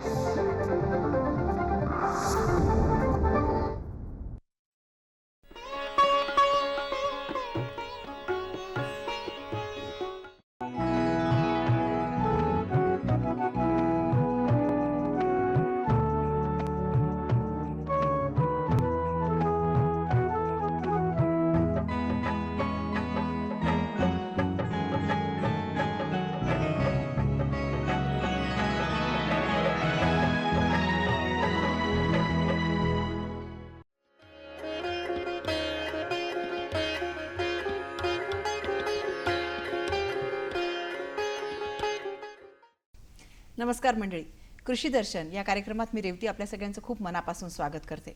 you नमस्कार मंडळी. कृषी दर्शन या कार्यक्रमात मी रेवती आपल्या सगळ्यांचं खूप मनापासून स्वागत करते.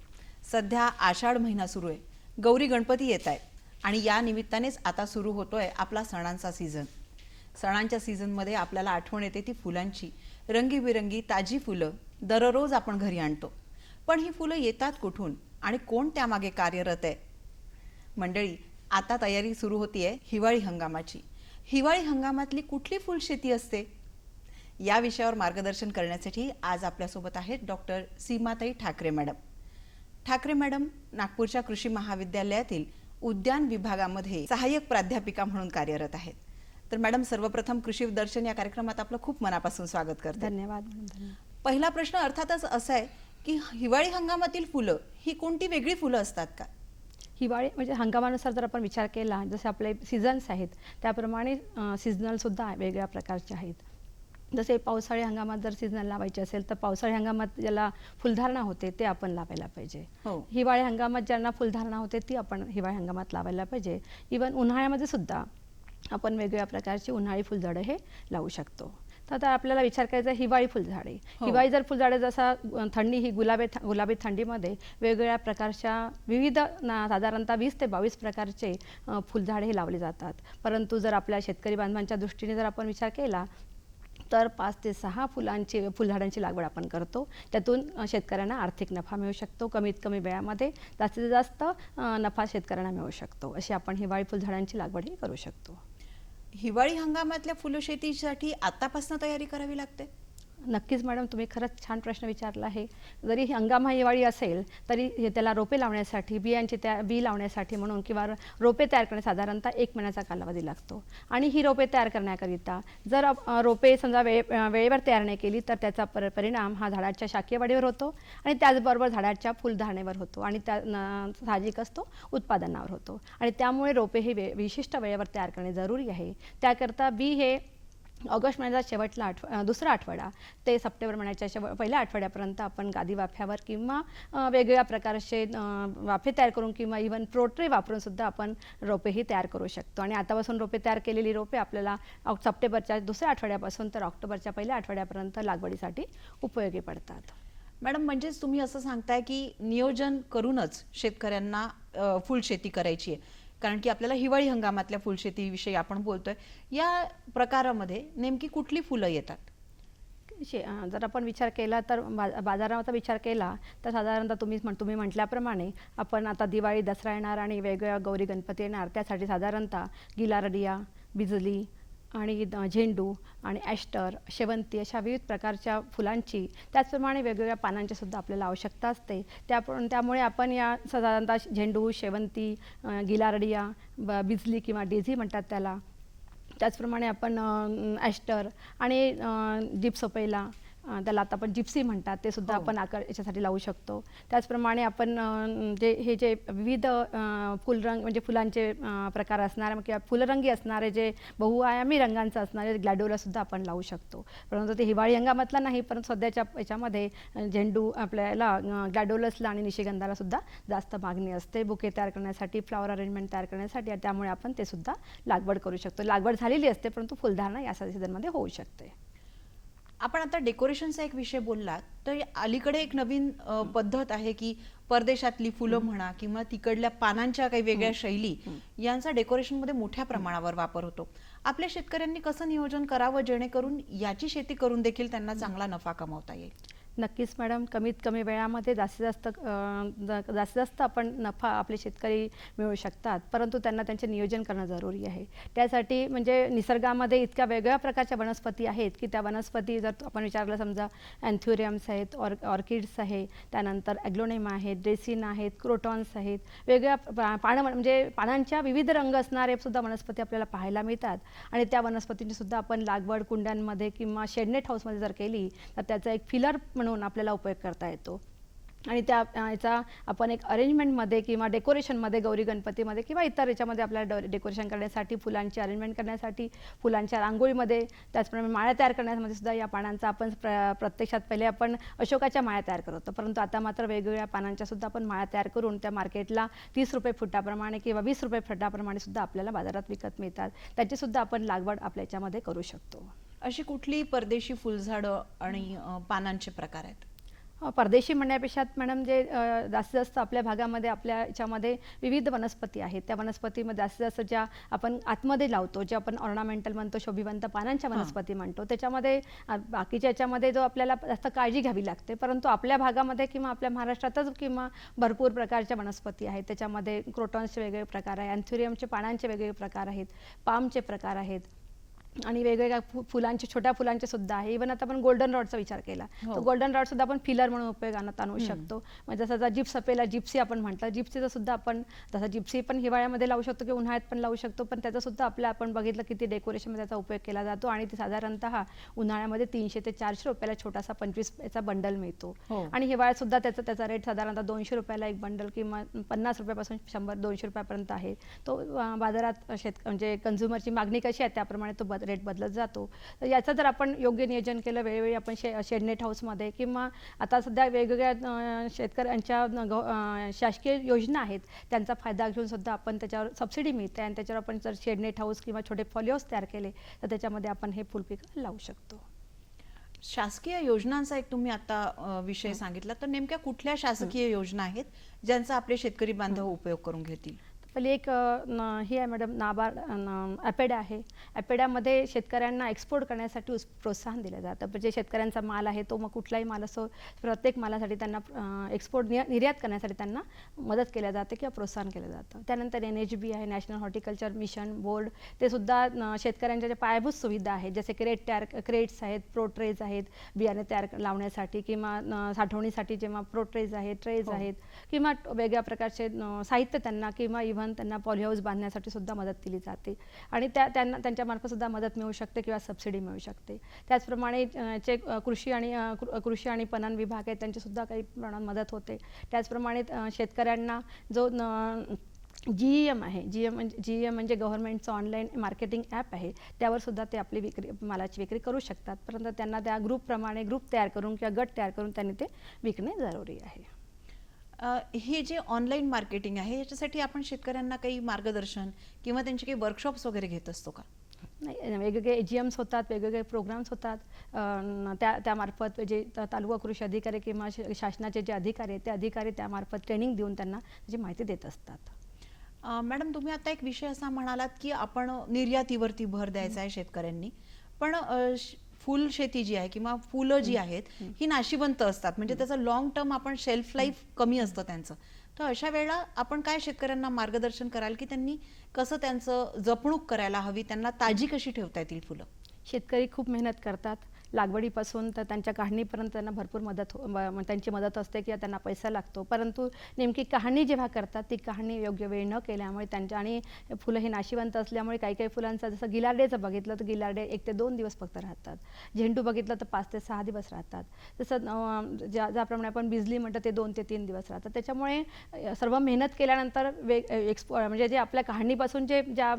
सध्या आषाढ महिना सुरू आहे. गौरी गणपती येत आहेत आणि या निमित्तानेच आता सुरू होतोय आपला सणांचा सीझन सणांच्या सीझनमध्ये आपल्याला आठवण येते ती फुलांची. रंगीबिरंगी ताजी फुलं दररोज आपण घरी आणतो. पण ही फुलं येतात कुठून आणि कोण त्यामागे कार्यरत आहे? मंडळी आता तयारी सुरू होतीये हिवाळी हंगामाची. हिवाळी हंगामातली कुठली फुलशेती असते? या विषयावर मार्गदर्शन करण्यासाठी आज आपल्यासोबत आहेत doctor Seematai Thackeray madam. Thackeray madam नागपूरच्या कृषी महाविद्यालयातील उद्यान विभागामध्ये सहाय्यक प्राध्यापिका म्हणून कार्यरत आहेत. तर मॅडम सर्वप्रथम कृषी दर्शन या कार्यक्रमात आपलं खूप मनापासून स्वागत करते. धन्यवाद पहिला प्रश्न अर्थातच असा आहे की हिवाळी हंगामातील फुलं ही कोणती वेगळी फुलं असतात का? हिवाळी म्हणजे हंगामानुसार जर आपण विचार केला जसे आपले सीझन्स आहेत त्याप्रमाणे सीझनल सुद्धा वेगळ्या प्रकारचे आहेत. जसे पावसाळी हंगामात जर सीझनल लावायचे असेल तर पावसाळी हंगामात ज्याला फुलधारणा होते ते आपण लावायला पाहिजे. हो. हिवाळी हंगामात ज्यांना फुलधारणा होते ती आपण हिवाळी हंगामात लावायला पाहिजे. इवन उन्हाळ्यामध्ये सुद्धा आपण वेगवेगळ्या प्रकारची उन्हाळी फुलझाडं हे लावू शकतो. तर आता आपल्याला विचार करायचा आहे हिवाळी फुलझाडे. हो. हिवाळी जर फुलझाडे जसा थंडी ही गुलाबी गुलाबी थंडीमध्ये वेगवेगळ्या प्रकारच्या विविध ना साधारणतः वीस ते बावीस प्रकारचे फुलझाडे हे लावले जातात. परंतु जर आपल्या शेतकरी बांधवांच्या दृष्टीने जर आपण विचार केला तर पाच ते सहा फुलांची फुलझाडांची लागवड आपण करतो. त्यातून शेतकऱ्यांना आर्थिक नफा मिळू शकतो. कमीत कमी वेळामध्ये जास्तीत जास्त नफा शेतकऱ्यांना मिळू शकतो. अशी आपण हिवाळी फुलझाडांची लागवडही करू शकतो. हिवाळी हंगामातल्या फुलशेतीसाठी आतापासून तयारी करावी लागते? नक्कीच मॅडम तुम्ही खरंच छान प्रश्न विचारला आहे. जरी हंगाम हिवाळी असेल तरी हे त्याला रोपे लावण्यासाठी बियांची त्या बी लावण्यासाठी म्हणून किंवा रोपे तयार करण्यास साधारणतः एक महिन्याचा कालावधी लागतो. आणि ही रोपे तयार करण्याकरिता जर रोपे समजा वेळे वेळेवर तयार नाही केली तर त्याचा पर परिणाम हा झाडाच्या शाकीय वाढीवर होतो आणि त्याचबरोबर झाडाच्या फुलधारणेवर होतो आणि त्या न- साहजिक असतो उत्पादनावर होतो. आणि त्यामुळे रोपे हे वे विशिष्ट वेळेवर तयार करणे जरुरी आहे. त्याकरता बी हे ऑगस्ट महिन्याचा शेवटला आठव दुसरा आठवडा. ते सप्टेंबर महिन्याच्या शेव पहिल्या आठवड्यापर्यंत आपण गादी वाफ्यावर किंवा वेगवेगळ्या प्रकारचे वाफे तयार करून किंवा इव्हन प्रोट्रे वापरून सुद्धा आपण रोपेही तयार करू शकतो. आणि आतापासून रोपे तयार केलेली रोपे आपल्याला सप्टेंबरच्या दुसऱ्या आठवड्यापासून तर ऑक्टोबरच्या पहिल्या आठवड्यापर्यंत लागवडीसाठी उपयोगी पडतात. मॅडम म्हणजेच तुम्ही असं सांगताय की नियोजन करूनच शेतकऱ्यांना फुल फुलशेती करायची आहे. कारण की आपल्याला हिवाळी हंगामातल्या फुलशेतीविषयी आपण बोलतोय. या प्रकारामध्ये नेमकी कुठली फुलं येतात? शे जर आपण विचार केला तर बाजाराचा विचार केला तर साधारणतः तुम्ही म्हण तुम्ही म्हटल्याप्रमाणे आपण आता दिवाळी दसरा येणार आणि वेगवेगळ्या गौरी गणपती येणार. त्यासाठी साधारणतः गिलारडिया बिजली आणि द- झेंडू आणि ॲस्टर शेवंती अशा विविध प्रकारच्या फुलांची त्याचप्रमाणे वेगवेगळ्या पानांची सुद्धा आपल्याला आवश्यकता असते. त्या त्यामुळे आपण या साधारणतः झेंडू शेवंती गिलारडिया ब बिजली किंवा डेझी म्हणतात त्याला. त्याचप्रमाणे आपण ॲस्टर आणि जिप्सोपैला त्याला आता आपण जिप्सी म्हणतात ते सुद्धा हो. आपण आकार याच्यासाठी लावू शकतो. त्याचप्रमाणे आपण जे हे जे विविध फुलरंग म्हणजे फुलांचे प्रकार असणारे किंवा फुलरंगी असणारे जे बहुआयामी रंगांचं असणारे ग्लॅडोला सुद्धा आपण लावू शकतो. परंतु ते हिवाळी हंगामातला नाही परंतु सध्याच्या याच्यामध्ये झेंडू आपल्याला ग्लॅडोलसला आणि निशिगंधाला सुद्धा जास्त मागणी असते. बुके तयार करण्यासाठी फ्लॉवर अरेंजमेंट तयार करण्यासाठी आणि त्यामुळे आपण ते सुद्धा लागवड करू शकतो. लागवड झालेली असते परंतु फुलधारणा या सीझनमध्ये होऊ शकते. आपण आता डेकोरेशनचा एक विषय बोललात तर अलीकडे एक नवीन पद्धत आहे की परदेशातली फुलं म्हणा किंवा तिकडल्या पानांच्या काही वेगळ्या शैली यांचा डेकोरेशनमध्ये मोठ्या प्रमाणावर वापर होतो. आपल्या शेतकऱ्यांनी कसं नियोजन करावं जेणेकरून याची शेती करून देखील त्यांना चांगला नफा कमावता येईल? नक्कीच मॅडम. कमीत कमी वेळामध्ये जास्तीत जास्त जास्तीत जास्त आपण नफा आपले शेतकरी मिळू शकतात. परंतु त्यांना त्यांचे नियोजन करणं जरुरी आहे. त्यासाठी म्हणजे निसर्गामध्ये इतक्या वेगळ्या प्रकारच्या वनस्पती आहेत की त्या वनस्पती जर आपण विचारलं समजा अँथ्युरियम्स आहेत ऑर ऑर्किड्स आहे त्यानंतर ॲग्लोनेमा आहेत ड्रेसिन आहेत क्रोटॉन्स आहेत वेगळ्या पा- पानं म्हणजे पानांच्या विविध रंग असणारे सुद्धा वनस्पती आपल्याला पाहायला मिळतात. आणि त्या वनस्पतींची सुद्धा आपण लागवड कुंड्यांमध्ये किंवा शेडनेट हाऊसमध्ये जर केली तर त्याचा एक फिलर म्हणून आपल्याला उपयोग करता येतो. आणि त्या याचा आपण एक अरेंजमेंटमध्ये किंवा डेकोरेशनमध्ये गौरी गणपतीमध्ये किंवा इतर याच्यामध्ये आपल्याला डे- डेकोरेशन करण्यासाठी फुलांची अरेंजमेंट करण्यासाठी फुलांच्या रांगोळीमध्ये त्याचप्रमाणे माळ्या तयार करण्यामध्ये सुद्धा या पानांचा आपण प्र प्रत्यक्षात पहिले आपण अशोकाच्या माळ्या तयार करत. होतो परंतु आता मात्र वेगवेगळ्या पानांच्या सुद्धा आपण माळ्या तयार करून त्या मार्केटला तीस रुपये फुटाप्रमाणे किंवा वीस रुपये फुटाप्रमाणे सुद्धा आपल्याला बाजारात विकत मिळतात. त्याची सुद्धा आपण लागवड आपल्या याच्यामध्ये करू शकतो. अशी कुठली परदेशी फुलझाडं आणि पानांचे प्रकार आहेत? परदेशी म्हणण्यापेक्षा मॅडम जे जास्तीत जास्त आपल्या भागामध्ये आपल्या याच्यामध्ये विविध वनस्पती आहेत. त्या वनस्पतीमध्ये जास्तीत जास्त ज्या आपण आतमध्ये लावतो जे आपण ऑर्नामेंटल म्हणतो शोभिवंत पानांच्या. वनस्पती म्हणतो त्याच्यामध्ये बाकीच्या याच्यामध्ये जो आपल्याला जास्त काळजी घ्यावी लागते. परंतु आपल्या भागामध्ये किंवा आपल्या महाराष्ट्रातच किंवा भरपूर प्रकारच्या वनस्पती आहेत. त्याच्यामध्ये क्रोटॉन्सचे वेगवेगळे प्रकार आहे अँथुरियमचे पानांचे वेगवेगळे प्रकार आहेत पामचे प्रकार आहेत आणि वेगवेगळ्या फु फुलांचे छोट्या फुलांचे सुद्धा आहे. इव्हन आता आपण गोल्डन रॉडचा विचार केला हो. तर गोल्डन रॉड सुद्धा आपण फिलर म्हणून उपयोगात आणू शकतो. म्हणजे जसं जिप्स अपेला जिप्सी आपण म्हटलं जिप्सीचं सुद्धा आपण जसं जिप्सी पण हिवाळ्यामध्ये लावू शकतो किंवा उन्हाळ्यात पण लावू शकतो पण त्याचा सुद्धा आपल्या आपण बघितलं किती डेकोरेशनमध्ये त्याचा उपयोग केला जातो आणि ते साधारणतः उन्हाळ्यामध्ये तीनशे ते चारशे रुपयाला छोटासा पंचवीस याचा बंडल मिळतो. हो. आणि हिवाळ्यात सुद्धा त्याचा त्याचा रेट साधारणतः दोनशे रुपयाला एक बंडल किंवा पन्नास रुपयापासून शंभर दोनशे रुपयापर्यंत आहे. तो बाजारात शेत म्हणजे कन्झ्युमरची मागणी कशी आहे त्याप्रमाणे तो बद रेट बदलत जातो. तर याचं जर आपण योग्य नियोजन केलं वेळोवेळी आपण शे शेडनेट हाऊसमध्ये किंवा आता सध्या वेगवेगळ्या शेतकऱ्यांच्या गव- शासकीय योजना आहेत त्यांचा फायदा घेऊन सुद्धा आपण त्याच्यावर सबसिडी मिळते आणि त्याच्यावर आपण जर शेडनेट हाऊस किंवा छोटे फॉलिओज तयार केले तर त्याच्यामध्ये आपण हे फुलपिकं लावू शकतो. शासकीय योजनांचा एक तुम्ही आता विषय सांगितला तर नेमक्या कुठल्या शासकीय योजना आहेत ज्यांचा आपले शेतकरी बांधव उपयोग करून घेतील? पहिली एक ही आहे मॅडम नाबार्ड ॲपेडा आहे. ॲपेडामध्ये शेतकऱ्यांना एक्सपोर्ट करण्यासाठी प्रोत्साहन दिलं जातं. म्हणजे शेतकऱ्यांचा माल आहे तो मग कुठलाही माल असो प्रत्येक मालासाठी त्यांना एक्सपोर्ट निर्यात करण्यासाठी त्यांना मदत केल्या जाते किंवा प्रोत्साहन केलं जातं. त्यानंतर एन एच बी आहे नॅशनल हॉर्टिकल्चर मिशन बोर्ड ते सुद्धा शेतकऱ्यांच्या ज्या पायाभूत सुविधा आहेत जसे क्रेट तयार क्रेट्स आहेत प्रोट्रेज आहेत बियाणे तयार लावण्यासाठी किंवा साठवणीसाठी जेव्हा प्रोट्रेज आहेत ट्रेज हो. आहेत किंवा वेगळ्या प्रकारचे साहित्य त्यांना किंवा इव्हन त्यांना पॉलिहाऊस बांधण्यासाठी सुद्धा मदत केली जाते. आणि त्या त्यांना त्यांच्यामार्फत सुद्धा मदत मिळू शकते किंवा सबसिडी मिळू शकते. त्याचप्रमाणे जे कृषी आणि कृ- कृषी आणि पणन विभाग आहे त्यांचीसुद्धा काही प्रमाणात मदत होते. त्याचप्रमाणे शेतकऱ्यांना जो जी एम आहे जी एम म्हणजे जी एम म्हणजे गव्हर्नमेंटचं ऑनलाईन मार्केटिंग ॲप आहे त्यावर सुद्धा ते आपली विक्री मालाची विक्री करू शकतात. परंतु त्यांना त्या ग्रुपप्रमाणे ग्रुप तयार करून किंवा गट तयार करून त्यांनी ते विकणे जरुरी आहे. हे जे ऑनलाईन मार्केटिंग आहे याच्यासाठी आपण शेतकऱ्यांना काही मार्गदर्शन किंवा त्यांचे काही वर्कशॉप्स वगैरे घेत असतो का? नाही वेगवेगळे ए जी एम्स होतात वेगवेगळे प्रोग्राम्स होतात. त्या त्यामार्फत जे तालुका कृषी अधिकारी किंवा शासनाचे जे अधिकारी आहेत ते अधिकारी त्यामार्फत ट्रेनिंग देऊन त्यांना त्याची माहिती देत असतात. मॅडम तुम्ही आता एक विषय असा म्हणालात की आपण निर्यातीवरती भर द्यायचा आहे शेतकऱ्यांनी. पण फुल शेती जी आहे किंवा फुलं जी आहेत ही नाशिवंत असतात. म्हणजे त्याचं लॉंग टर्म आपण शेल्फ लाईफ कमी असतं त्यांचं. तर अशा वेळेला आपण काय शेतकऱ्यांना मार्गदर्शन कराल की त्यांनी कसं त्यांचं जपणूक करायला हवी त्यांना ताजी कशी ठेवता येतील फुलं? शेतकरी खूप मेहनत करतात. लागवडीपासून तर त्यांच्या काढणीपर्यंत त्यांना भरपूर मदत हो- त्यांची मदत असते किंवा त्यांना पैसा लागतो. परंतु नेमकी काढणी जेव्हा करतात ती काढणी योग्य वेळ न केल्यामुळे त्यांच्या आणि फुलं ही नाशिवंत असल्यामुळे काही काही फुलांचं जसं गिलार्डेचं बघितलं तर गिलार्डे एक ते दोन दिवस फक्त राहतात. झेंडू बघितलं तर पाच ते सहा दिवस राहतात. तसं अं, ज्या ज्याप्रमाणे आपण बिजली म्हणतो ते दोन ते तीन दिवस राहतात. त्याच्यामुळे सर्व मेहनत केल्यानंतर वेग एक्सपो म्हणजे जे आपल्या काढणीपासून जे ज्या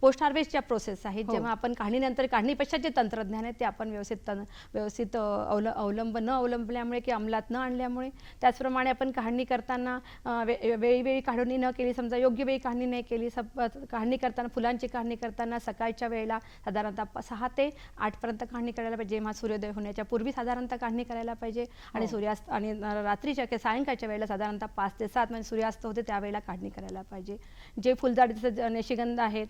पोस्ट हार्वेस्ट ज्या प्रोसेस आहेत हो. जेव्हा आपण काढणीनंतर काढणीपेक्षा जे तंत्रज्ञान आहे ते आपण व्यवस्थित व्यवस्थित अ, अवल अवलंब न अवलंबल्यामुळे की अंमलात न आणल्यामुळे. त्याचप्रमाणे आपण काढणी करताना वे- वेळोवेळी काढणी न केली समजा योग्य वेळी काढणी नाही केली सब काढणी करताना फुलांची काढणी करताना सकाळच्या वेळेला साधारणतः सहा ते आठपर्यंत काढणी करायला पाहिजे. जेव्हा सूर्योदय होण्याच्या पूर्वी साधारणतः काढणी करायला पाहिजे. आणि हो. सूर्यास्त आणि रात्रीच्या किंवा सायंकाळच्या वेळेला साधारणतः पाच ते सात म्हणजे सूर्यास्त होते त्यावेळेला काढणी करायला पाहिजे. जे फुलझाड जसं ज- निशिगंध आहेत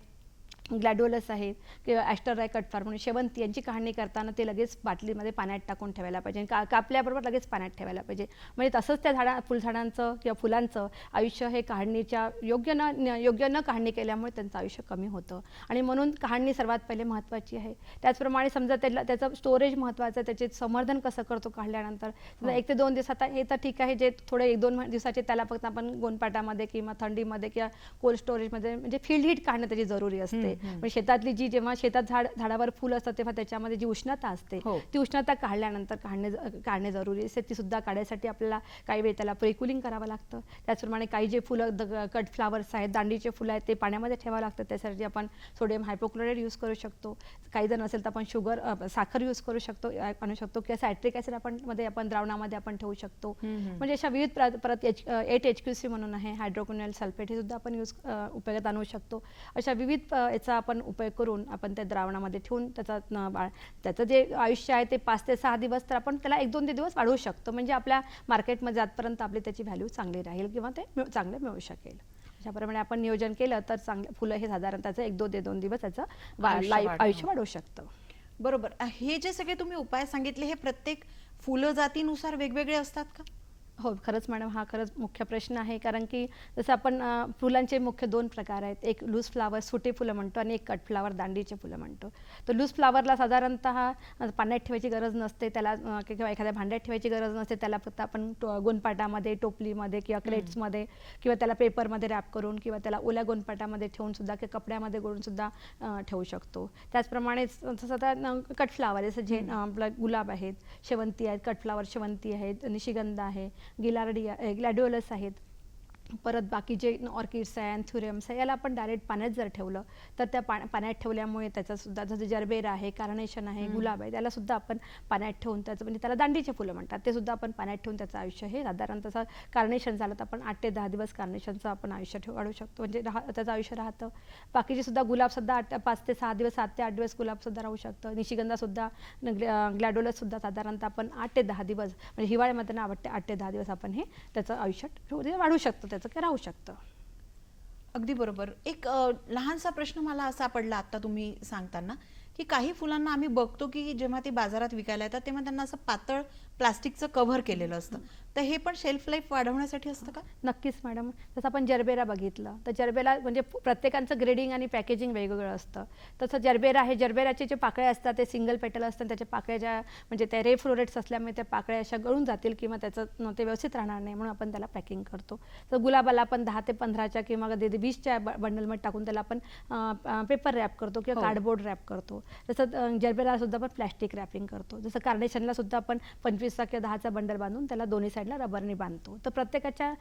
ग्लॅडोलस आहेत किंवा ॲस्टरराय कटफार म्हणून शेवंती यांची काढणी करताना ते लगेच बाटलीमध्ये पाण्यात टाकून ठेवायला पाहिजे का कापल्याबरोबर लगेच पाण्यात ठेवायला पाहिजे. म्हणजे तसंच त्या झाडा फुलझाडांचं किंवा फुलांचं आयुष्य हे काढणीच्या योग्य न योग्य न काढणी केल्यामुळे त्यांचं आयुष्य कमी होतं. आणि म्हणून काढणी सर्वात पहिले महत्त्वाची आहे. त्याचप्रमाणे समजा त्याला त्याचं स्टोरेज महत्त्वाचं आहे त्याचे संवर्धन कसं करतो काढल्यानंतर समजा एक ते दोन दिवसात हे तर ठीक आहे जे थोडे एक दोन दिवसाचे त्याला फक्त आपण गोनपाटामध्ये किंवा थंडीमध्ये किंवा कोल्ड स्टोरेजमध्ये म्हणजे फील्ड हीट काढणं त्याची जरुरी असते. म्हणजे शेतातली जी जेव्हा शेतात झाड झाडावर फुल असतं तेव्हा त्याच्यामध्ये जी उष्णता असते हो. ती उष्णता काढल्यानंतर काढणे काढणे जरुरी असते ती सुद्धा काढण्यासाठी आपल्याला काही वेळ त्याला प्रिकुलिंग करावं लागतं. त्याचप्रमाणे काही जे फुलं कट फ्लावर्स आहेत दांडीचे फुलं आहेत ते पाण्यामध्ये ठेवावं लागतं. त्यासाठी आपण सोडियम हायपोक्लोराईड यूज करू शकतो. काही जर नसेल तर आपण शुगर साखर यूज करू शकतो आणू शकतो किंवा सायट्रिक ॲसिड आपण मध्ये आपण द्रावणामध्ये आपण ठेवू शकतो. म्हणजे अशा विविध प्र- परत H eight H Q C म्हणून आहे. हायड्रोकोनल सल्फेट हे सुद्धा आपण यूज उपयोगात आणू शकतो. अशा विविध अ, याचा आपण उपयोग करून आपण त्या द्रावणामध्ये ठेवून त्याचा त्याचं जे आयुष्य आहे ते पाच ते सहा दिवस तर आपण त्याला एक दोन ते दिवस वाढवू शकतो. म्हणजे आपल्या मार्केटमध्ये जातपर्यंत आपली त्याची व्हॅल्यू चांगली राहील किंवा ते चांगले मिळू शकेल. अशाप्रमाणे आपण नियोजन केलं तर चांगलं फुलं हे साधारण त्याचं एक दोन ते दोन दिवस त्याचं आयुष्य लाईफ वाढवणं. आयुष्य वाढवू शकतं. बरोबर. हे जे सगळे तुम्ही उपाय सांगितले हे प्रत्येक फुलं जातीनुसार वेगवेगळे असतात का? हो खरंच मॅडम हा खरंच मुख्य प्रश्न आहे. कारण की जसं आपण फुलांचे मुख्य दोन प्रकार आहेत. एक लूज फ्लावर सुटे फुलं म्हणतो आणि एक कट फ्लावर दांडीचे फुलं म्हणतो. तर लूज फ्लावरला साधारणतः पाण्यात ठेवायची गरज नसते. त्याला किंवा एखाद्या भांड्यात ठेवायची गरज नसते. त्याला फक्त आपण गोनपाटामध्ये टोपलीमध्ये किंवा क्रेट्समध्ये किंवा त्याला पेपरमध्ये रॅप करून किंवा त्याला ओल्या गोनपाटामध्ये ठेवून सुद्धा किंवा कपड्यामध्ये गोळून सुद्धा अ, ठेवू शकतो. त्याचप्रमाणे जसं आता कट फ्लावर जसं जे आपलं गुलाब आहेत शेवंती आहेत कट फ्लावर शेवंती आहेत निशिगंध आहे गिलार्डिया ग्लॅडिओलस आहेत. परत बाकी जे ऑर्किड्स आहे अँथुरियम्स आहे याला आपण डायरेक्ट पाण्यात जर ठेवलं तर त्या पा पाण्यात ठेवल्यामुळे त्याचा सुद्धा जसं जरबेर आहे कार्नेशन आहे गुलाब आहे त्याला सुद्धा आपण पाण्यात ठेवून त्याचं म्हणजे त्याला दांडीचे फुलं म्हणतात ते सुद्धा आपण पाण्यात ठेवून त्याचं आयुष्य हे साधारण तसं कार्नेशन झालं तर आपण आठ ते दहा दिवस कार्नेशनचं आपण आयुष्य ठेव वाढू शकतो म्हणजे राह त्याचं आयुष्य राहतं. बाकीचे सुद्धा गुलाब सुद्धा आठ पाच ते सहा दिवस सात ते आठ दिवस गुलाब सुद्धा राहू शकतं. निशिगंधा सुद्धा ग्लॅडोलस सुद्धा साधारणतः आपण आठ ते दहा दिवस म्हणजे हिवाळ्यामध्ये ना आठ ते आठ ते दहा दिवस आपण हे त्याचं आयुष्य ठेवू- म्हणजे वाढू शकतो त्याचं. किंवा राहू शकतं. अगदी बरोबर. एक लहानसा प्रश्न मला असा पडला आता तुम्ही सांगताना की काही फुलांना आम्ही बघतो की जेव्हा ते बाजारात विकायला येतात तेव्हा त्यांना असं पातळ प्लास्टिकचं कव्हर केलेलं असतं. तर हे पण शेल्फ लाईफ वाढवण्यासाठी असतं का? नक्कीच मॅडम जसं आपण जरबेरा बघितलं तर जरबेरा म्हणजे प्रत्येकाचं ग्रेडिंग आणि पॅकेजिंग वेगवेगळं असतं. तसं जरबेरा आहे जरबेराचे जे पाकळ्या असतात ते सिंगल पेटल असतात त्याच्या पाकळ्या ज्या म्हणजे त्या रे फ्लोरेट्स असल्यामुळे त्या पाकळ्या अशा गळून जातील किंवा त्याचं ते व्यवस्थित राहणार नाही म्हणून आपण त्याला पॅकिंग करतो. तर गुलाबाला आपण दहा ते पंधराच्या किंवा कधी वीसच्या बंडलमध्ये टाकून त्याला आपण पेपर रॅप करतो किंवा हो. कार्डबोर्ड रॅप करतो. तसं अं, जरबेराला सुद्धा आपण प्लॅस्टिक रॅपिंग करतो. जसं कार्नेशनला सुद्धा आपण पंचवीसचा किंवा दहाचा बंडल बांधून त्याला दोन्ही साईडला रबरने बांधतो. तर प्रत्येकाच्या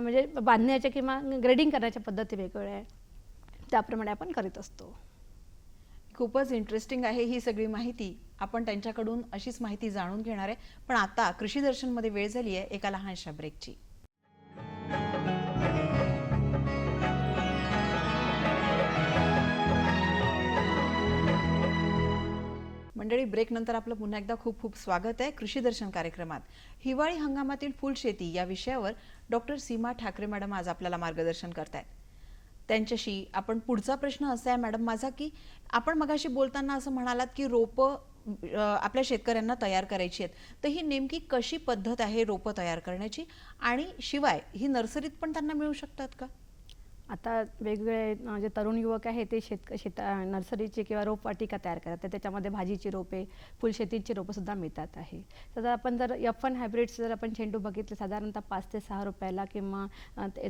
म्हणजे बांधण्याच्या किंवा ग्रेडिंग करण्याच्या पद्धती वेगवेगळ्या आहे त्याप्रमाणे आपण करीत असतो. खूपच इंटरेस्टिंग आहे ही सगळी माहिती. आपण त्यांच्याकडून अशीच माहिती जाणून घेणार आहे. पण आता कृषी दर्शनमध्ये वेळ झाली आहे एका लहानशा ब्रेकची मंडळी ब्रेक नंतर आपलं पुन्हा एकदा खूप खूप स्वागत आहे कृषी दर्शन कार्यक्रमात. हिवाळी हंगामातील फुलशेती या विषयावर डॉक्टर सीमा ठाकरे मॅडम आज आपल्याला मार्गदर्शन करतायत. त्यांच्याशी आपण पुढचा प्रश्न असा आहे मॅडम माझा की आपण मगाशी बोलताना असं म्हणालात की रोपं आपल्या शेतकऱ्यांना तयार करायची आहेत. तर ही नेमकी कशी पद्धत आहे रोपं तयार करण्याची? आणि शिवाय ही नर्सरीत पण त्यांना मिळू शकतात का? आता वेगवेगळे जे तरुण युवक आहे ते शेत शेता नर्सरीची किंवा रोपवाटिका तयार करतात. तर त्याच्यामध्ये भाजीची रोपे फुलशेतीची रोपं सुद्धा मिळतात आहे. तर आपण जर एफ वन हायब्रिड्स जर आपण झेंडू बघितले साधारणतः पाच ते सहा रुपयाला किंवा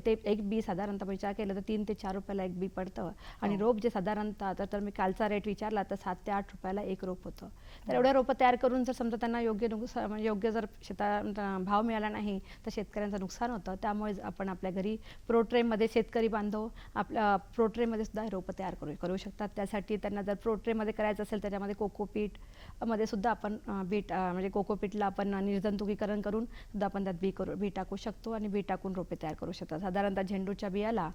ते एक बी साधारणतः विचार केला तर तीन ते चार रुपयाला एक बी पडतं. आणि हो. रोप जे साधारणतः तर तर मी कालचा रेट विचारला तर सात ते आठ रुपयाला एक रोप होतं. तर एवढ्या रोपं तयार करून जर समजा त्यांना योग्य नुकस म्हणजे योग्य जर शेता भाव मिळाला नाही तर शेतकऱ्यांचं नुकसान होतं. त्यामुळे आपण आपल्या घरी प्रोट्रेमध्ये शेतकरी बांधव आपल्या प्रोट्रेमध्ये सुद्धा रोपं तयार करू करू शकतात. त्यासाठी त्यांना जर प्रोट्रेमध्ये करायचं असेल त्याच्यामध्ये कोकोपीटमध्ये सुद्धा आपण बीट म्हणजे कोकोपीटला आपण निर्जंतुकीकरण करून सुद्धा आपण त्यात बी करू बी टाकू शकतो आणि बी टाकून रोपे तयार करू शकतात. साधारणतः झेंडूच्या बियाला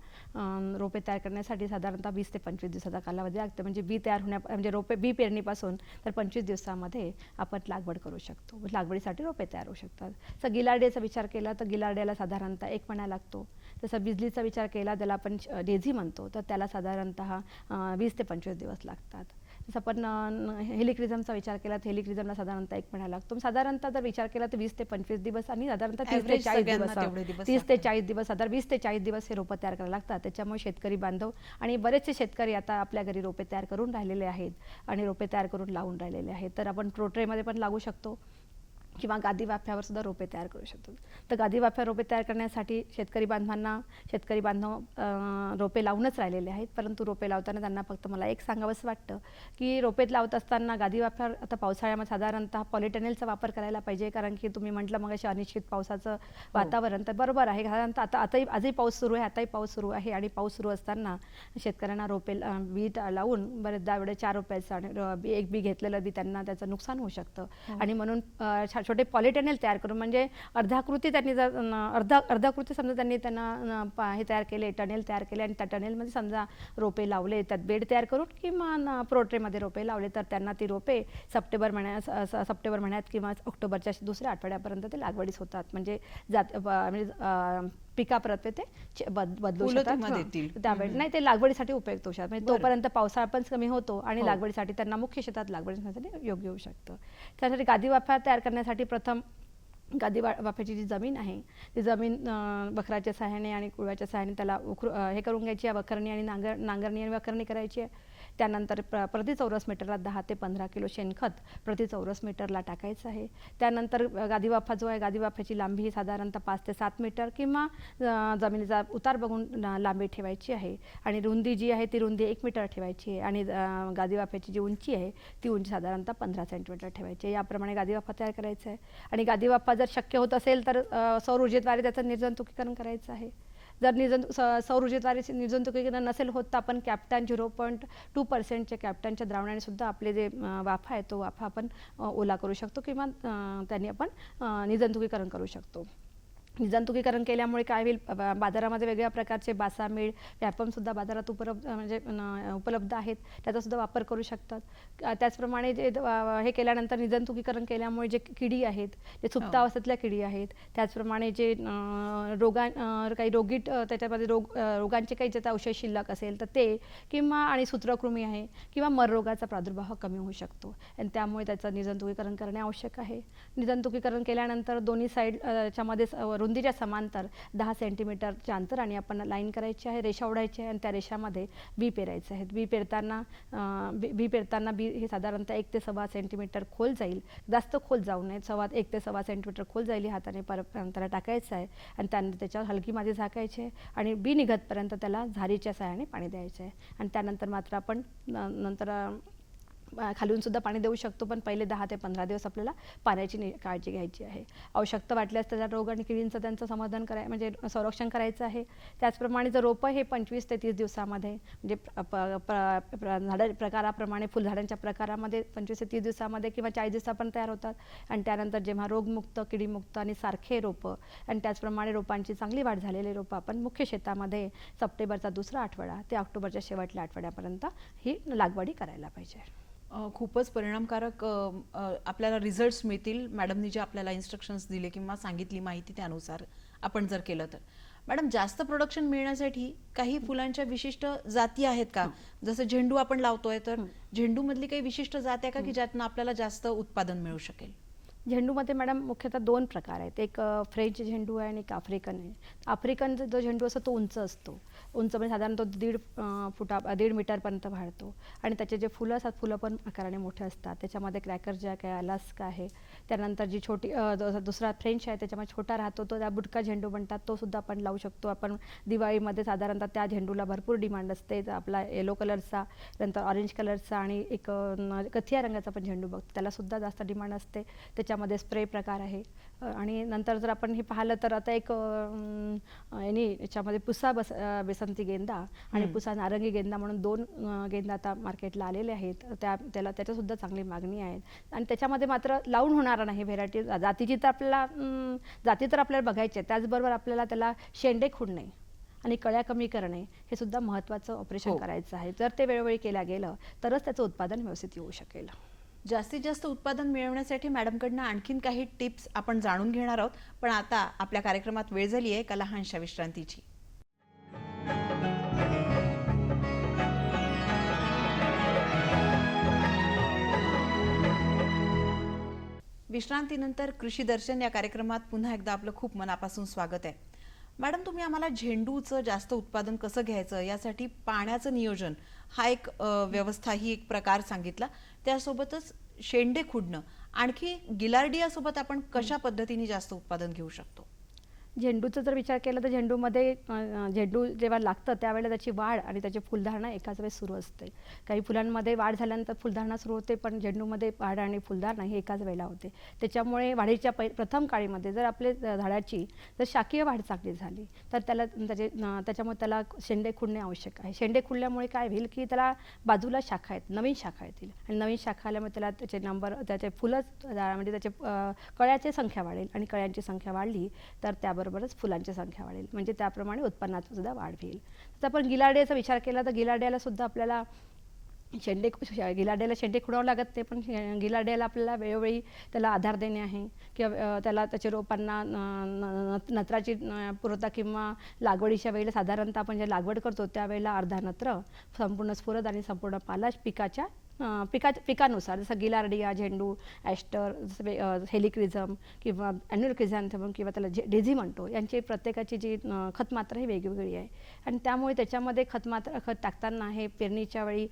रोपे तयार करण्यासाठी साधारणतः वीस ते पंचवीस दिवसाचा कालावधी लागतो. म्हणजे बी तयार होण्या म्हणजे रोपे बी पेरणीपासून तर पंचवीस दिवसामध्ये आपण लागवड करू शकतो. लागवडीसाठी रोपे तयार होऊ शकतात. तर गिलार्डियाचा विचार केला तर गिलार्डियाला साधारणतः एक महिना लागतो. जसं बिजलीचा विचार केला त्याला आपण डेझी म्हणतो तर त्याला साधारणतः वीस ते पंचवीस दिवस लागतात. जसं आपण हेलिक्रिझमचा विचार केला तर हेलिक्रिझमला साधारणतः एक महिना लागतो. साधारणतः जर विचार केला तर वीस ते पंचवीस दिवस आणि साधारणतः तीस ते चाळीस दिवस तीस ते. चाळीस दिवस साधारण वीस ते चाळीस दिवस हे रोपं तयार करायला लागतात. त्याच्यामुळे शेतकरी बांधव आणि बरेचसे शेतकरी आता आपल्या घरी रोपे तयार करून राहिलेले आहेत आणि रोपे तयार करून लावून राहिलेले आहेत. तर आपण प्रोट्रेमध्ये पण लागू शकतो. किंवा गादी वाफ्यावर सुद्धा रोपे तयार करू शकतो. तर गादी वाफ्या रोपे तयार करण्यासाठी शेतकरी बांधवांना शेतकरी बांधव रोपे लावूनच राहिलेले आहेत. परंतु रोपे लावताना त्यांना फक्त मला एक सांगावंसं वाटतं की रोपेत लावत असताना गादी वाफ्या आता पावसाळ्यामध्ये साधारणतः पॉलिटनेलचा वापर करायला पाहिजे. कारण की तुम्ही म्हटलं मग अनिश्चित पावसाचं वातावरण तर बरोबर आहे. साधारणतः आता आताही आजही पाऊस सुरू आहे आताही पाऊस सुरू आहे. आणि पाऊस सुरू असताना शेतकऱ्यांना रोपे अं, बी ट- लावून बरेचदा एवढे चार रुपयाचं आणि एक बी घेतलेलं बी त्यांना त्याचं नुकसान होऊ शकतं. आणि म्हणून छोटे पॉलिटनेल तयार करून म्हणजे अर्धाकृती त्यांनी जर अर्धा अर्धाकृती समजा त्यांनी त्यांना पा- हे तयार केले टनेल तयार केले आणि त्या टनेलमध्ये समजा रोपे लावले त्यात बेड तयार करून किंवा प्रोट्रेमध्ये रोपे लावले तर त्यांना ती रोपे सप्टेंबर महिन्यात सप्टेंबर महिन्यात किंवा ऑक्टोबरच्या दुसऱ्या आठवड्यापर्यंत ते लागवडीस होतात. म्हणजे जात म्हणजे अं, पिकाप्रत ते बद- बदलू फुलं शकतात तेव्हा हं. देतील. त्यावेळी नाही ते लागवडीसाठी उपयुक्त होऊ शकतात म्हणजे बरं. तोपर्यंत पावसाळा पण कमी होतो आणि हो. लागवडीसाठी त्यांना मुख्य शेतात लागवडीसाठी योग्य होऊ शकतं त्यासाठी गादी वाफा तयार करण्यासाठी प्रथम गादी वा वाफ्याची जी जमीन आहे ती जमीन अं, वखराच्या सहाय्याने आणि कुळव्याच्या सहाय्याने त्याला उखरू अं, हे करून घ्यायची आहे वखरणी आणि नांगर नांगरणी आणि वखरणी करायची आहे त्यानंतर प्र प्रति चौरस मीटरला दहा ते पंधरा किलो शेणखत प्रति चौरस मीटरला टाकायचं आहे. त्यानंतर गादीवाफा जो आहे गादीवाफ्याची लांबी ही साधारणतः पाच ते सात मीटर किंवा जमिनीचा उतार बघून लांबी ठेवायची आहे. आणि रुंदी जी आहे ती रुंदी एक मीटर ठेवायची आहे. आणि गादीवाफ्याची जी उंची आहे ती उंची साधारणतः पंधरा सेंटीमीटर ठेवायची आहे. याप्रमाणे गादीवाफा तयार करायचा आहे. आणि गादीवाफा जर शक्य होत असेल तर सौर ऊर्जेद्वारे त्याचं निर्जंतुकीकरण करायचं आहे. जर निर्जंतु सौर ऊर्जेद्वारे निर्जंतुकीकरण नसेल होत तर आपण कॅप्टन झिरो पॉईंट टू पर्सेंटच्या कॅप्टनच्या द्रावणाने सुद्धा आपले जे वाफा आहे तो वाफा आपण ओला करू शकतो किंवा त्यांनी आपण निर्जंतुकीकरण करू शकतो. निर्जंतुकीकरण केल्यामुळे काय होईल? बाजारामध्ये वेगवेगळ्या प्रकारचे बासामीळ व्यापम सुद्धा बाजारात उपलब्ध म्हणजे उपलब्ध आहेत. त्याचा सुद्धा वापर करू शकतात. त्याचप्रमाणे जे हे केल्यानंतर निर्जंतुकीकरण केल्यामुळे जे किडी आहेत जे सुप्त हो. अवस्थेतल्या किडी आहेत त्याचप्रमाणे जे रोगा काही रोगीट त्याच्यामध्ये रोग रोगांचे काही ज्याचा औषध शिल्लक असेल तर ते किंवा आणि सूत्रकृमी आहे किंवा मर रोगाचा प्रादुर्भाव कमी होऊ शकतो. आणि त्यामुळे त्याचं निर्जंतुकीकरण करणे आवश्यक आहे. निर्जंतुकीकरण केल्यानंतर दोन्ही साईड रुंदीच्या समांतर दहा सेंटीमीटरच्या अंतराने आपण लाईन करायची आहे रेषा ओढायची आहे आणि त्या रेषामध्ये बी पेरायचे आहेत. बी पेरताना बी बी पेरताना बी हे साधारणतः एक ते सव्वा सेंटीमीटर खोल जाईल. जास्त खोल जाऊ नये. सव्वा एक ते सव्वा सेंटीमीटर खोल जाईल हाताने पर त्याला टाकायचं आहे आणि त्यानंतर त्याच्यावर हलकी माती झाकायची आहे आणि बी निघतपर्यंत त्याला झारीच्या सहाय्याने पाणी द्यायचं आहे. आणि त्यानंतर मात्र आपण न- नंतर खालून सुद्धा पाणी देऊ शकतो पण पहिले दहा ते पंधरा दिवस आपल्याला पाण्याची नि- काळजी घ्यायची आहे. आवश्यकता वाटल्यास त्याचा रोग आणि किडींचं त्यांचं समाधान कराय म्हणजे संरक्षण करायचं आहे. त्याचप्रमाणे जर रोपं हे पंचवीस ते तीस दिवसामध्ये म्हणजे प्र- प- प्र- झाडा प्रकाराप्रमाणे फुलझाडांच्या प्रकारामध्ये पंचवीस ते तीस दिवसामध्ये किंवा चाळीस दिवसापर्यंत तयार होतात. आणि त्यानंतर जेव्हा रोगमुक्त किडीमुक्त आणि सारखे रोपं आणि त्याचप्रमाणे रोपांची चांगली वाढ झालेली रोपं आपण मुख्य शेतामध्ये सप्टेंबरचा दुसरा आठवडा ते ऑक्टोबरच्या शेवटल्या आठवड्यापर्यंत ही लागवडी करायला पाहिजे. खूपच परिणामकारक आपल्याला रिझल्ट्स मिळतील. मॅडमनी जे आपल्याला इन्स्ट्रक्शन्स दिले किंवा सांगितली माहिती त्यानुसार आपण जर केलं तर. मॅडम जास्त प्रोडक्शन मिळण्यासाठी काही फुलांच्या विशिष्ट जाती आहेत का? जसं झेंडू आपण लावतोय तर झेंडू मधली काही विशिष्ट जात आहे का की ज्यातनं आपल्याला जास्त उत्पादन मिळू शकेल? झेंडूमध्ये मॅडम मुख्यतः दोन प्रकार आहेत. एक फ्रेंच झेंडू आहे आणि एक आफ्रिकन आहे. आफ्रिकन जो झेंडू असतो तो उंच असतो. उंच म्हणजे साधारण तो दीड फुटा दीड मीटरपर्यंत वाढतो. आणि त्याचे जे फुलं असतात फुलं पण आकाराने मोठे असतात. त्याच्यामध्ये क्रॅकर जॅक आहे अलास्का आहे. त्यानंतर जी छोटी दुसरा फ्रेंच आहे त्याच्यामध्ये छोटा राहतो तो त्या बुटका झेंडू म्हणतात. तो सुद्धा आपण लावू शकतो. आपण दिवाळीमध्ये साधारणतः त्या झेंडूला भरपूर डिमांड असते. आपला येलो कलरचा नंतर ऑरेंज कलरचा आणि एक कथिया रंगाचा पण झेंडू बघतो. त्याला सुद्धा जास्त डिमांड असते. त्याच्यामध्ये स्प्रे प्रकार आहे. आणि नंतर जर आपण हे पाहिलं तर आता एक यानी याच्यामध्ये पुसा बस बेसंती गेंदा आणि. पुसा नारंगी गेंदा म्हणून दोन गेंदा आता मार्केटला आलेले आहेत. त्या त्याला त्याच्यासुद्धा चांगली मागणी आहे आणि त्याच्यामध्ये मात्र लावून होणार नाही व्हेरायटी. जातीची तर आपल्याला जाती तर आपल्याला बघायची आहे. त्याचबरोबर आपल्याला त्याला शेंडे खुडणे आणि कळ्या कमी करणे हे सुद्धा महत्त्वाचं ऑपरेशन हो. करायचं आहे. जर ते वेळोवेळी केल्या गेलं तरच त्याचं उत्पादन व्यवस्थित येऊ शकेल. जास्तीत जास्त उत्पादन मिळवण्यासाठी मॅडमकडनं आणखीन काही टिप्स आपण जाणून घेणार आहोत. पण आता आपल्या कार्यक्रमात वेळ झाली आहे एका लहानशा विश्रांतीची. विश्रांतीनंतर कृषी दर्शन या कार्यक्रमात पुन्हा एकदा आपलं खूप मनापासून स्वागत आहे. मॅडम तुम्ही आम्हाला झेंडूचं जास्त उत्पादन कसं घ्यायचं? यासाठी पाण्याचं नियोजन हा एक व्यवस्था ही एक प्रकार सांगितला. त्यासोबतच शेंडे खुडणं. आणखी गिलार्डियासोबत आपण कशा पद्धतीने जास्त उत्पादन घेऊ शकतो? झेंडूचा जर विचार केला तर झेंडूमध्ये झेंडू जेव्हा लागतं त्यावेळेला त्याची वाढ आणि त्याची फुलधारणा एकाच वेळेस सुरू असते. काही फुलांमध्ये वाढ झाल्यानंतर फुलधारणा सुरू होते पण झेंडूमध्ये वाढ आणि फुलधारणा ही एकाच वेळेला होते. त्याच्यामुळे वाढीच्या पै प्रथम काळीमध्ये जर आपले झाडाची जर शाकीय वाढ चांगली झाली तर त्याला त्याचे त्याच्यामुळे त्याला शेंडे खुडणे आवश्यक आहे. शेंडे खुडल्यामुळे काय होईल की त्याला बाजूला शाखा आहेत नवीन शाखा येतील. आणि नवीन शाखा आल्यामुळे त्याला त्याचे नंबर त्याचे फुलंच म्हणजे त्याचे कळ्याची संख्या वाढेल. आणि कळ्यांची संख्या वाढली तर त्याबरोबर त्याबरोबरच फुलांची संख्या वाढेल. म्हणजे त्याप्रमाणे उत्पन्नात सुद्धा वाढ होईल. तर आपण गिलाड्याचा विचार केला तर गिलाड्याला सुद्धा आपल्याला शेंडे गिलाड्याला शेंडे खुडावं लागत नाही पण गिलाड्याला आपल्याला वेळोवेळी त्याला आधार देणे आहे किंवा त्याला त्याच्या रोपांना न- न- नत्राची पुरवता किंवा लागवडीच्या वेळेला साधारणतः आपण जे लागवड करतो त्यावेळेला अर्धा नत्र संपूर्ण स्फुरद आणि संपूर्ण पालाश पिकाच्या पिका पिकानुसार जसं गिलार्डिया झेंडू ॲस्टर जसं हेलिक्रिझम किंवा ॲन्युअल क्रिझॅन्थमम किंवा त्याला जे डेझी म्हणतो यांची प्रत्येकाची जी खतमात्रा ही वेगवेगळी आहे. आणि त्यामुळे त्याच्यामध्ये खतमात्रा खत टाकताना हे पेरणीच्या वेळी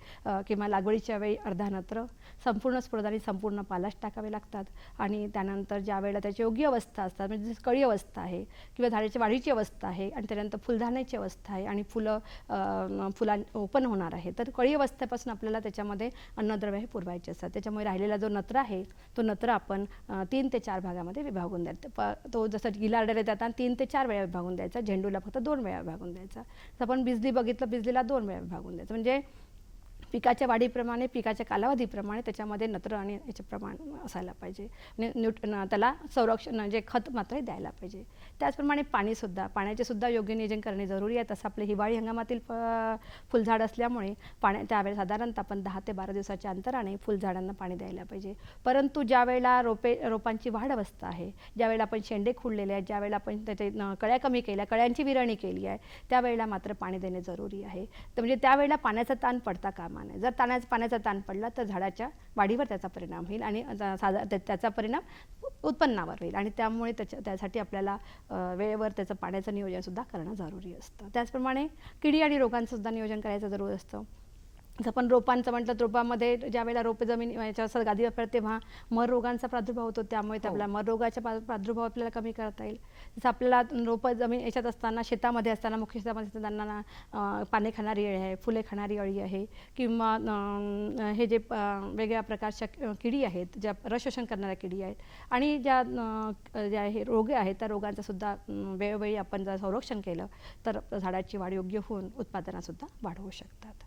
किंवा लागवडीच्या वेळी अर्धा नत्र संपूर्ण स्फुरद आणि संपूर्ण पालाश टाकावे लागतात. आणि त्यानंतर ज्या वेळेला त्याची योग्य अवस्था असतात म्हणजे कळी अवस्था आहे किंवा झाडाची वाढीची अवस्था आहे आणि त्यानंतर फुलधाण्याची अवस्था आहे आणि फुलं फुलां ओपन होणार आहे तर कळी अवस्थेपासून आपल्याला त्याच्यामध्ये अन्नद्रव्य हे पुरवायचे असतात. त्याच्यामुळे राहिलेला जो नत्र आहे तो नत्र आपण तीन ते चार भागामध्ये विभागून द्यायचा प तो जसं गिलार्डर जाताना तीन ते चार वेळा विभागून द्यायचा. झेंडूला फक्त दोन वेळा विभागून द्यायचा. जसं आपण बिजली बघितलं बिजलीला दोन वेळा विभागून द्यायचं. म्हणजे पिकाच्या वाढीप्रमाणे पिकाच्या कालावधीप्रमाणे त्याच्यामध्ये नत्र आणि याचे प्रमाण असायला पाहिजे. न्यू न्यूट त्याला संरक्षण जे खत मात्र द्यायला पाहिजे. त्याचप्रमाणे पाणीसुद्धा पाण्याचेसुद्धा योग्य नियोजन करणे जरुरी आहे. तसं आपले हिवाळी हंगामातील फुलझाड असल्यामुळे पाण्या त्यावेळेस साधारणतः आपण दहा ते बारा दिवसाच्या अंतराने फुलझाडांना पाणी द्यायला पाहिजे. परंतु ज्या वेळेला रोपे रोपांची वाढ अवस्था आहे ज्यावेळेला आपण शेंडे खुडलेले आहेत ज्यावेळेला आपण त्याचे न- कळ्या कमी केल्या कळ्यांची विरणी केली आहे त्यावेळेला मात्र पाणी देणे जरुरी आहे. तर म्हणजे त्यावेळेला पाण्याचा ताण पडता कामा नये जर ताण्याचा पाण्याचा ताण पडला तर झाडाच्या वाढीवर त्याचा परिणाम होईल आणि साधा त्याचा परिणाम उत्पन्नावर होईल आणि त्यामुळे त्याच्या त्यासाठी आपल्याला वेळेवर त्याचं पाण्याचं नियोजन सुद्धा करणं जरुरी असतं. त्याचप्रमाणे किडी आणि रोगांचं सुद्धा नियोजन करायचं जरूर असतं. जसं आपण रोपांचं म्हटलं तर रोपामध्ये ज्या वेळेला रोपे जमीन याच्या असं गादीवर पडते तेव्हा मर रोगांचा प्रादुर्भाव होतो. त्यामुळे ते हो. आपल्याला मर रोगाचा प्रा- प्रादुर्भाव आपल्याला कमी करता येईल. जसं आपल्याला रोपं जमीन याच्यात असताना शेतामध्ये असताना मुख्य शेतामध्ये असताना पाने खाणारी अळी आहे फुले खाणारी अळी आहे किंवा हे जे वेगळ्या प्रकारच्या किडी आहेत ज्या रस शोषण करणाऱ्या किडी आहेत आणि ज्या ज्या हे रोग आहेत त्या रोगांचं सुद्धा वेळोवेळी आपण जर संरक्षण केलं तर झाडाची वाढ योग्य होऊन उत्पादनासुद्धा वाढ होऊ शकतात.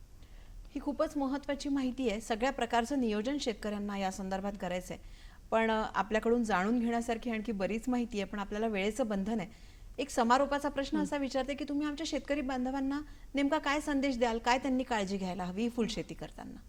ही खूपच महत्वाची माहिती आहे. सगळ्या प्रकारचं नियोजन शेतकऱ्यांना या संदर्भात करायचं आहे पण आपल्याकडून जाणून घेण्यासारखी आणखी बरीच माहिती आहे पण आपल्याला वेळेचं बंधन आहे. एक समारोपाचा प्रश्न असा विचारते की तुम्ही आमच्या शेतकरी बांधवांना नेमका काय संदेश द्याल? काय त्यांनी काळजी घ्यायला हवी? फुलशेती करताना.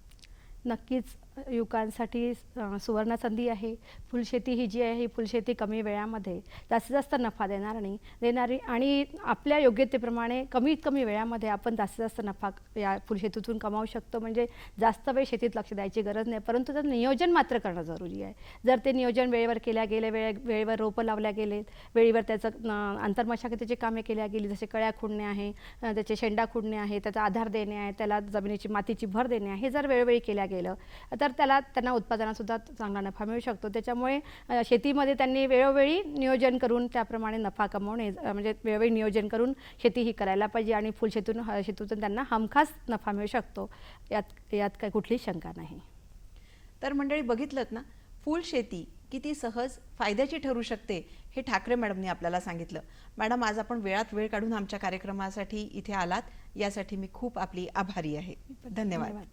नक्कीच. युवकांसाठी सुवर्णसंधी सुवर्ण संधी आहे फुलशेती ही जी आहे ही फुलशेती कमी वेळामध्ये जास्तीत जास्त नफा देणार नाही देणारी आणि आपल्या योग्यतेप्रमाणे कमीत कमी वेळामध्ये आपण जास्तीत जास्त नफा या फुलशेतीतून कमावू शकतो. म्हणजे जास्त वेळ शेतीत लक्ष द्यायची गरज नाही परंतु त्याचं नियोजन मात्र करणं जरुरी आहे. जर ते नियोजन वेळेवर केल्या गेले वेळे वेळेवर रोपं लावल्या गेलेत वेळेवर त्याचं आंतरमशागतीची कामे केल्या गेली जसे कळ्या खुडणे आहे त्याचे शेंडा खुडणे आहे त्याचा आधार देणे आहे त्याला जमिनीची मातीची भर देणे आहे हे जर वेळोवेळी केल्या गेलं तर त्याला त्यांना उत्पादनासुद्धा चांगला नफा मिळू शकतो. त्याच्यामुळे शेतीमध्ये त्यांनी वेळोवेळी नियोजन करून त्याप्रमाणे नफा कमवणे म्हणजे वेळोवेळी नियोजन करून शेती ही करायला पाहिजे आणि फुलशेतून शेतीतून त्यांना हमखास नफा मिळू शकतो. यात यात काही कुठलीच शंका नाही. तर मंडळी बघितलं ना फुल शेती किती सहज फायद्याची ठरू शकते हे ठाकरे मॅडमनी आपल्याला सांगितलं. मॅडम आज आपण वेळात वेळ काढून आमच्या कार्यक्रमासाठी इथे आलात. यासाठी मी खूप आपली आभारी आहे. धन्यवाद.